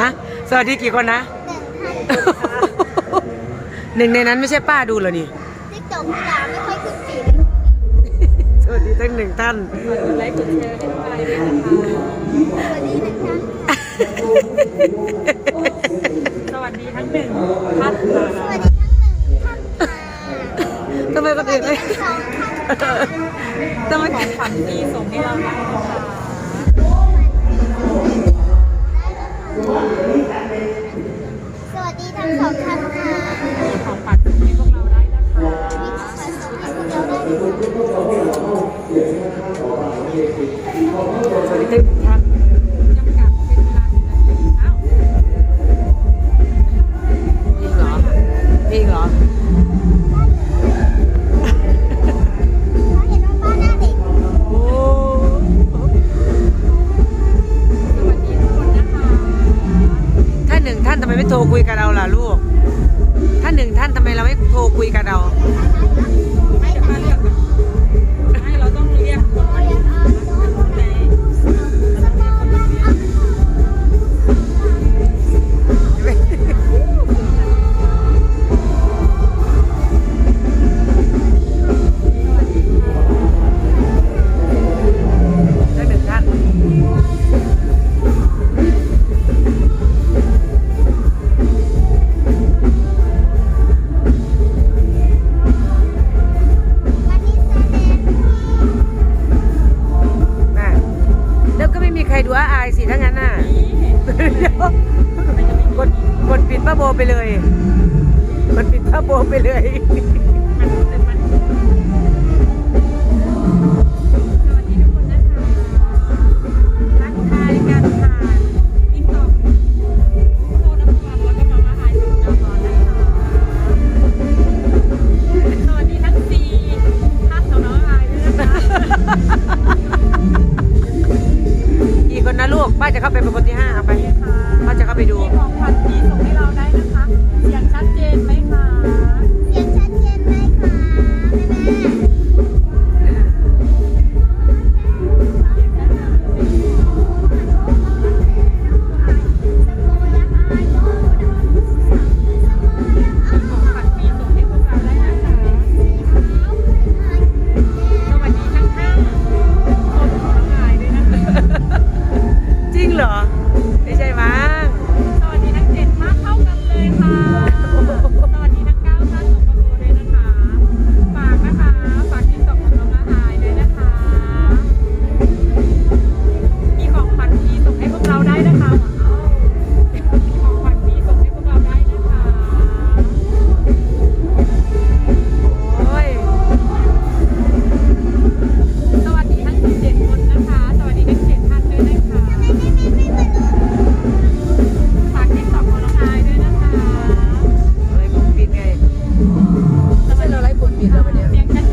ฮะสวัสดีกี่คนนะหนึ่งท่านหนึ่งในนั้นไม่ใช่ป้าดูเหรอนี่ติ๊กต็อกพี่ดาไม่ค่อยขึ้นฟีดสวัสดีทั้งหนึ่งท่านกดไลค์กดแชร์ให้น้องอายด้วยนะคะสวัสดีหนึ่งท่านสวัสดีทั้งหนึ่งท่านสวัสดีทั้งหนึ่งท่านค่ะทำไมคนอื่นไม่สองท่านทำไมของขวัญดีส่งให้เราได้นะคะ ทั้งสองท่านค่ะมีของขวัญส่งให้พวกเราได้นะคะมีของขวัญส่งให้พวกเราได้ด้วยสวัสดีทุกท่าน ท่านหนึ่งท่านทำไมไม่โทรคุยกับเราล่ะลูก ท่านหนึ่งท่านทำไมเราไม่โทรคุยกับเรา ไม่มีใครดูอาอายสิถ้างั้นน่ะเดี๋ยวกดกดปิดป้าโบไปเลย กดปิดป้าโบไปเลย จะเข้าไปเป็นคนที่ห้าเอาไปป้าจะเข้าไปดูของขวัญ ปิดแล้วไปเนี่ย